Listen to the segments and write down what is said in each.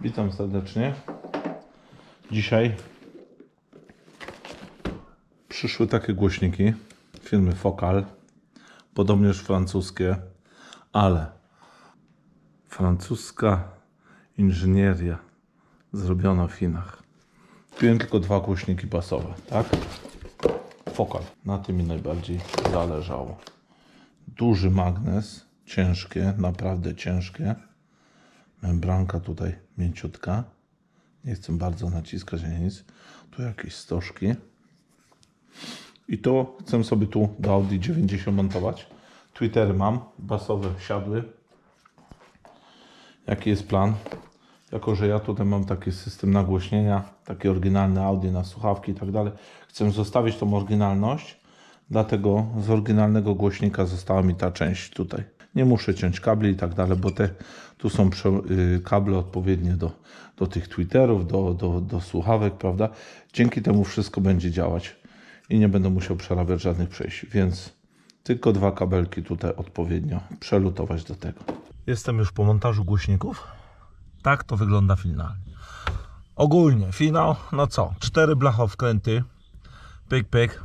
Witam serdecznie. Dzisiaj przyszły takie głośniki firmy Focal, podobnież francuskie, ale francuska inżynieria zrobiona w Chinach. Kupiłem tylko dwa głośniki basowe, tak? Focal. Na tym mi najbardziej zależało. Duży magnes, ciężkie, naprawdę ciężkie. Membranka tutaj mięciutka. Nie chcę bardzo naciskać ani nic. Tu jakieś stożki. I to chcę sobie tu do Audi 90 montować. Twittery mam, basowe siadły. Jaki jest plan? Jako, że ja tutaj mam taki system nagłośnienia, taki oryginalny Audi na słuchawki i tak dalej, chcę zostawić tą oryginalność, dlatego z oryginalnego głośnika została mi ta część tutaj. Nie muszę ciąć kabli i tak dalej, bo te tu są y, kable odpowiednie do, do tych Twitterów, do, do, do słuchawek, prawda? Dzięki temu wszystko będzie działać i nie będę musiał przerabiać żadnych przejść, więc tylko dwa kabelki tutaj odpowiednio przelutować do tego. Jestem już po montażu głośników. Tak to wygląda finalnie. Ogólnie finał, no co, cztery blachowkręty, pyk pyk.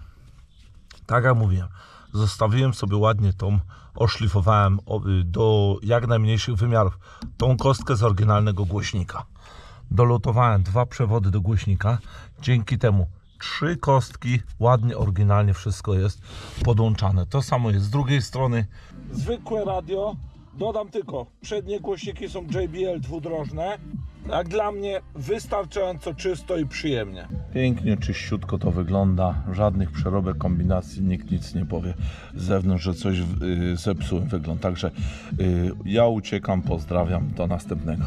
Tak jak mówiłem, zostawiłem sobie ładnie tą, oszlifowałem y, do jak najmniejszych wymiarów tą kostkę z oryginalnego głośnika. Dolotowałem dwa przewody do głośnika. Dzięki temu trzy kostki, ładnie, oryginalnie wszystko jest podłączane. To samo jest z drugiej strony. Zwykłe radio, dodam tylko, przednie głośniki są JBL dwudrożne. Jak dla mnie wystarczająco czysto i przyjemnie. Pięknie, czyściutko to wygląda. Żadnych przerobek, kombinacji, nikt nic nie powie z zewnątrz, że coś yy, zepsułem wygląd. Także yy, ja uciekam, pozdrawiam, do następnego.